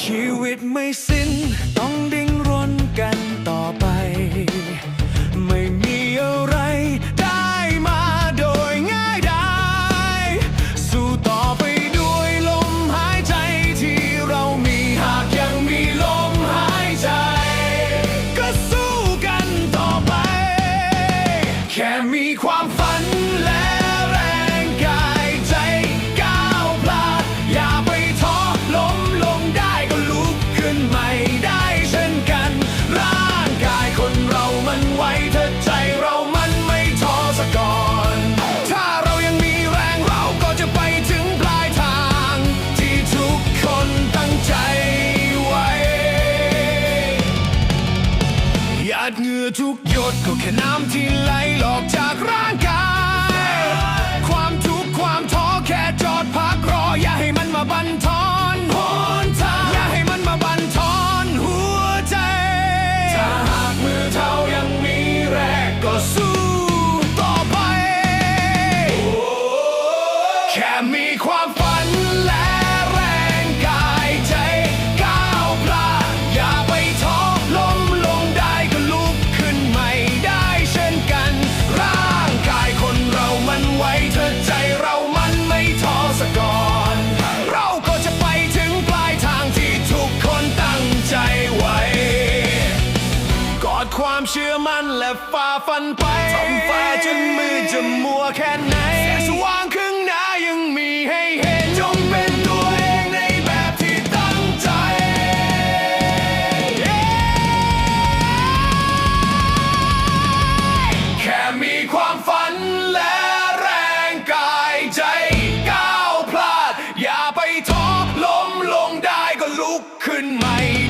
ชีวิตไม่สิ้น มีความฝันและแรงกายใจก้าวพลาด อย่าไปท้อล้มลงได้ก็ลุกขึ้นใหม่ได้เช่นกัน ร่างกายคนเรามันไวถ้าใจเรามันไม่ท้อสะก่อน ถ้าเรายังมีแรงเราก็จะไปถึงปลายทาง ที่ทุกคนตั้งใจไว้หยาดเหงื่อทุกย ดก็แค่น้ำที่ไหลหลอกจากร่างกาย เชื่อมั่นและฝ่าฟันไปทำอฟ้าจนมือจะมัวแค่ไหนแสงสว่างครึ่งหน้ายังมีให้เห็นจงเป็นตัวเองในแบบที่ตั้งใจ แค่มีความฝันและแรงกายใจก้าวพลาด อย่าไปท้อล้มลงได้ก็ลุกขึ้นใหม่